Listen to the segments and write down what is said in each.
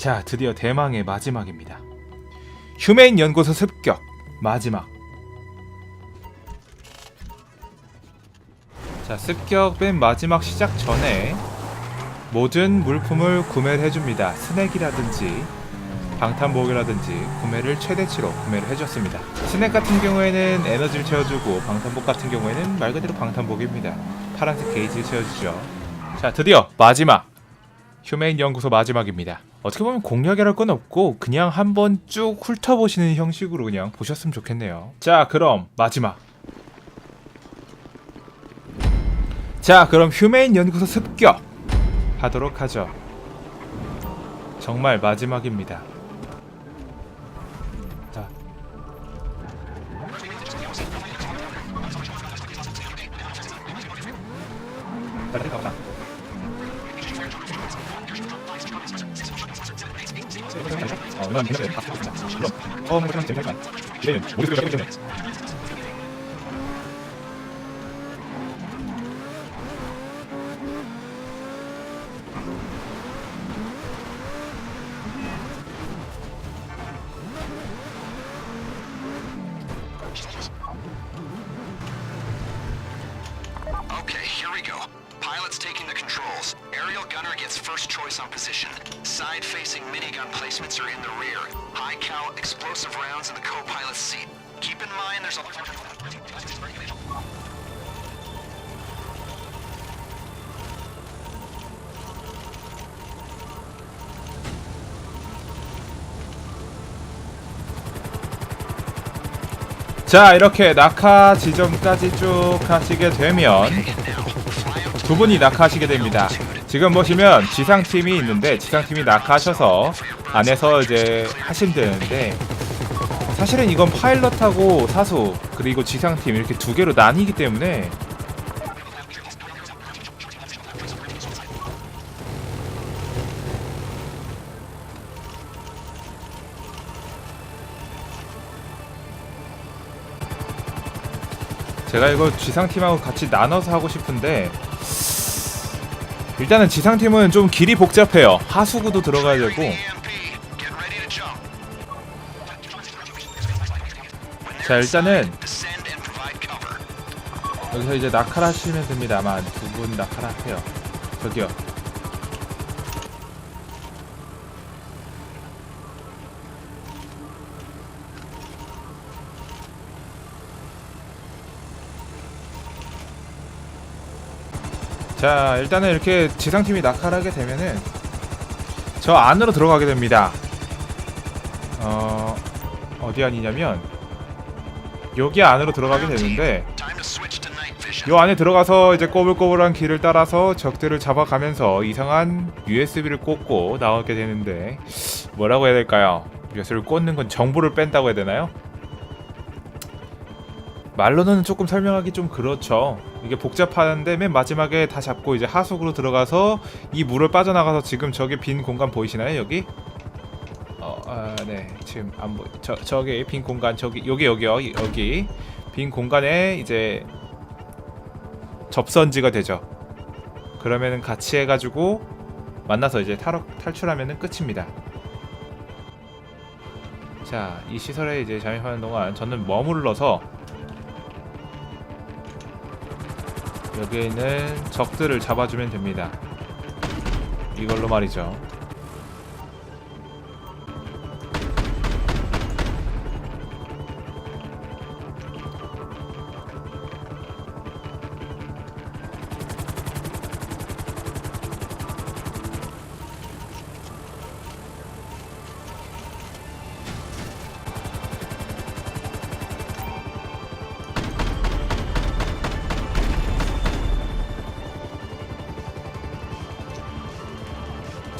자, 드디어 대망의 마지막입니다. 휴메인 연구소 습격 마지막. 자, 습격 맨 마지막 시작 전에 모든 물품을 구매를 해줍니다. 스낵이라든지 방탄복이라든지 구매를 최대치로 구매를 해줬습니다. 스낵 같은 경우에는 에너지를 채워주고 방탄복 같은 경우에는 말 그대로 방탄복입니다. 파란색 게이지를 채워주죠. 자, 드디어 마지막 휴메인 연구소 마지막입니다. 어떻게 보면 공략이랄 건 없고 그냥 한번 쭉 훑어보시는 형식으로 그냥 보셨으면 좋겠네요. 자, 그럼 마지막. 자, 그럼 휴메인 연구소 습격 하도록 하죠. 정말 마지막입니다. Okay, here we go. Pilot's taking the controls. Aerial gunner gets first choice on position. Side-facing minigun placements are in the rear. High cal explosive rounds in the co-pilot's seat. Keep in mind there's a 자, 이렇게 낙하 지점까지 쭉 가시게 되면 두 분이 낙하하시게 됩니다. 지금 보시면 지상팀이 있는데 지상팀이 낙하하셔서 안에서 이제 하시면 되는데 사실은 이건 파일럿하고 사수 그리고 지상팀 이렇게 두 개로 나뉘기 때문에 제가 이거 지상팀하고 같이 나눠서 하고 싶은데 일단은 지상팀은 좀 길이 복잡해요. 하수구도 들어가야 되고. 자 일단은. 여기서 이제 낙하를 하시면 됩니다만 두 분 낙하를 하세요. 저기요. 자 일단은 이렇게 지상팀이 낙하를 하게 되면은 저 안으로 들어가게 됩니다. 어 어디 아니냐면 여기 안으로 들어가게 되는데. 요 안에 들어가서 이제 꼬불꼬불한 길을 따라서 적들을 잡아가면서 이상한 USB를 꽂고 나오게 되는데 뭐라고 해야 될까요? USB를 꽂는 건 정보를 뺀다고 해야 되나요? 말로는 조금 설명하기 좀 그렇죠. 이게 복잡한데 맨 마지막에 다 잡고 이제 하수구로 들어가서 이 물을 빠져나가서 지금 저기 빈 공간 보이시나요? 여기? 어, 아, 네. 지금 안 보이. 저 저기 빈 공간 저기 여기 여기요. 여기 빈 공간에 이제 접선지가 되죠. 그러면은 같이 해가지고 만나서 이제 탈, 탈출하면은 끝입니다. 자, 이 시설에 이제 잠입하는 동안 저는 머물러서 여기에 있는 적들을 잡아주면 됩니다. 이걸로 말이죠.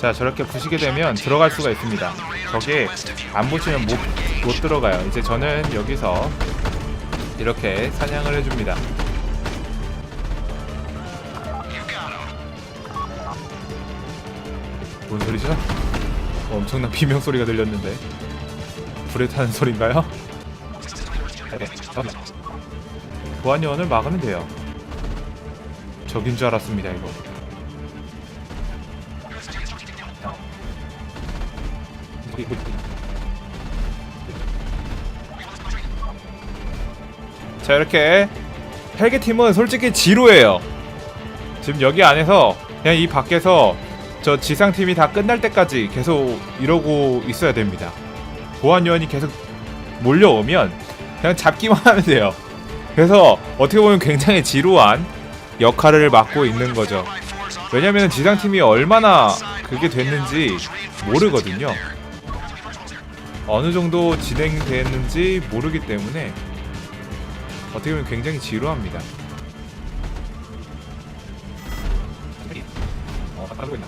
자 저렇게 부시게 되면 들어갈 수가 있습니다 저게 안 보시면 못, 못 들어가요 이제 저는 여기서 이렇게 사냥을 해줍니다. 뭔 소리죠? 어, 엄청난 비명 소리가 들렸는데 불에 타는 소린가요? 네, 잠깐만. 보안 요원을 막으면 돼요 적인 줄 알았습니다 이거 자 이렇게 헬기 팀은 솔직히 지루해요. 지금 여기 안에서 그냥 이 밖에서 저 지상 팀이 다 끝날 때까지 계속 이러고 있어야 됩니다. 보안 요원이 계속 몰려오면 그냥 잡기만 하면 돼요. 그래서 어떻게 보면 굉장히 지루한 역할을 맡고 있는 거죠. 왜냐면 지상 팀이 얼마나 그게 됐는지 모르거든요. 어느 정도 진행됐는지 모르기 때문에 어떻게 보면 굉장히 지루합니다. 어, 따르고 있나?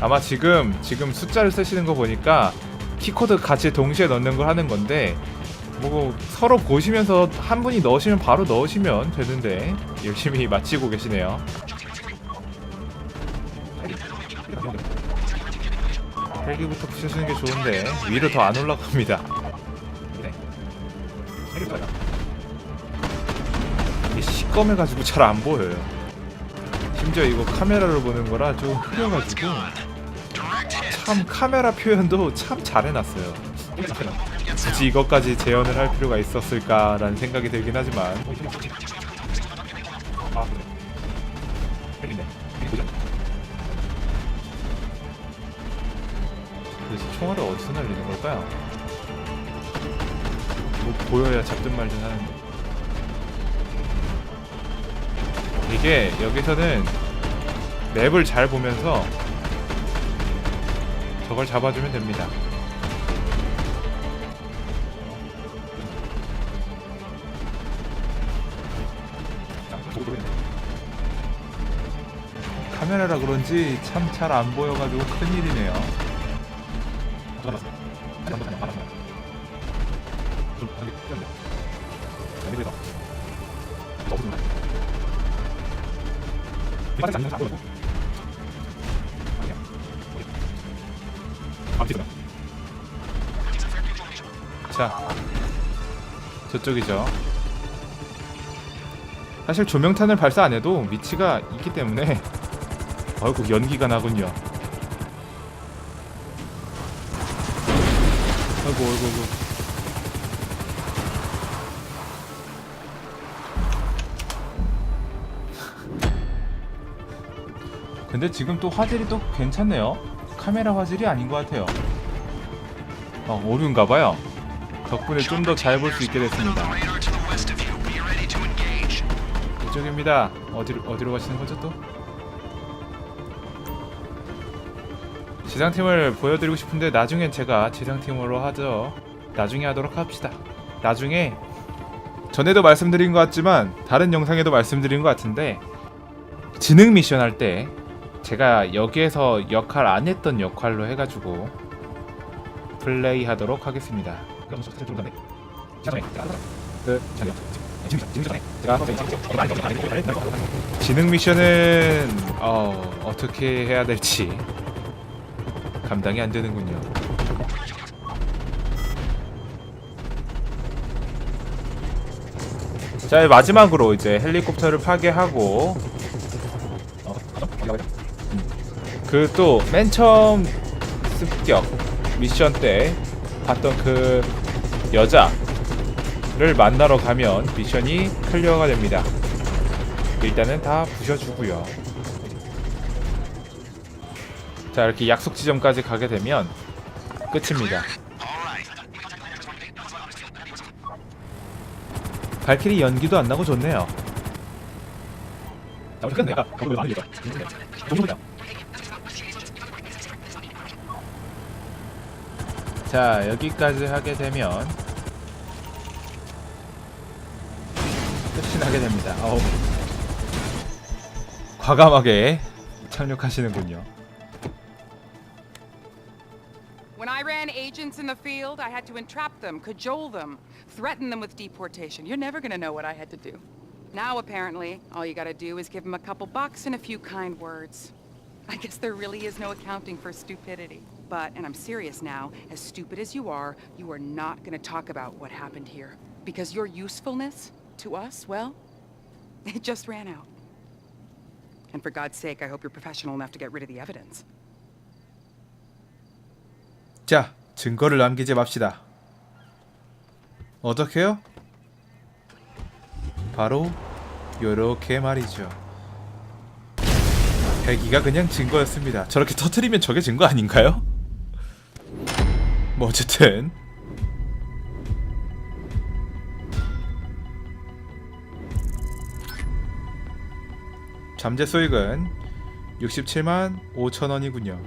아마 지금 지금 숫자를 쓰시는 거 보니까 키코드 같이 동시에 넣는 걸 하는 건데 뭐 서로 보시면서 한 분이 넣으시면 바로 넣으시면 되는데 열심히 마치고 계시네요. 헬기부터 부셔주는 게 좋은데 위로 더 안 올라갑니다. 네. 이게 시꺼매가지고 잘 안 보여요. 심지어 이거 카메라로 보는 거라 좀 흐려가지고 참 카메라 표현도 참 잘해놨어요. 굳이 이것까지 재현을 할 필요가 있었을까라는 생각이 들긴 하지만. 아. 헬기네. 도대체 총알을 어디서 날리는 걸까요? 뭐 보여야 잡든 말든 하는데 이게 여기서는 맵을 잘 보면서 저걸 잡아주면 됩니다. 카메라라 그런지 참 잘 안 보여가지고 큰일이네요 자, 저쪽이죠. 사실 조명탄을 발사 안 해도 위치가 있기 때문에 아이고 연기가 나군요. 아이고 아이고 아이고. 근데 지금 또 화질이 또 괜찮네요. 카메라 화질이 아닌 것 같아요. 어, 오류인가 봐요. 덕분에 좀 더 잘 볼 수 있게 됐습니다. 이쪽입니다. 어디로 어디로 가시는 거죠 또? 지상팀을 보여드리고 싶은데 나중엔 제가 지상팀으로 하죠. 나중에 하도록 합시다. 나중에 전에도 말씀드린 것 같지만 다른 영상에도 말씀드린 것 같은데 지능 미션 할 때 제가 여기에서 역할 안 했던 역할로 해가지고 플레이 하도록 하겠습니다. 지능 미션은 어, 어떻게 해야 될지 감당이 안 되는군요. 자 마지막으로 이제 헬리콥터를 파괴하고 그 또 맨 처음 습격 미션 때 봤던 그 여자를 만나러 가면 미션이 클리어가 됩니다. 일단은 다 부셔주고요. 자 이렇게 약속 지점까지 가게 되면 끝입니다. 발키리 연기도 안 나고 좋네요. 자 여기까지 하게 되면 끝이 나게 됩니다. 어우. 과감하게 착륙하시는군요. Agents in the field, I had to entrap them, cajole them, threaten them with deportation. You're never gonna know what I had to do. Now, apparently, all you gotta do is give them a couple bucks and a few kind words. I guess there really is no accounting for stupidity. But, and I'm serious now, as stupid as you are, you are not gonna talk about what happened here. Because your usefulness to us, well, it just ran out. And for God's sake, I hope you're professional enough to get rid of the evidence. 자, 증거를 남기지 맙시다. 어떻게요? 바로 요렇게 말이죠. 배기가 그냥 증거였습니다. 저렇게 터트리면 저게 증거 아닌가요? 뭐 어쨌든 잠재 수익은 67만 5천 원이군요.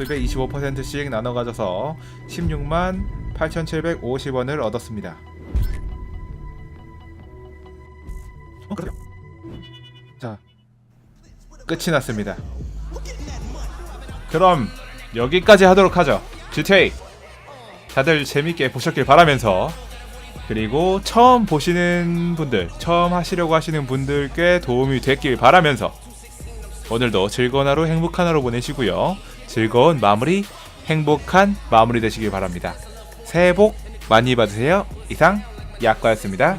수입의 25%씩 나눠 가져서 16만 8,750원을 얻었습니다. 어. 자, 끝이 났습니다. 그럼 여기까지 하도록 하죠. GTA 다들 재밌게 보셨길 바라면서 그리고 처음 보시는 분들, 처음 하시려고 하시는 분들께 도움이 됐길 바라면서 오늘도 즐거운 하루, 행복한 하루 보내시고요. 즐거운 마무리, 행복한 마무리 되시길 바랍니다. 새해 복 많이 받으세요. 이상 약과였습니다.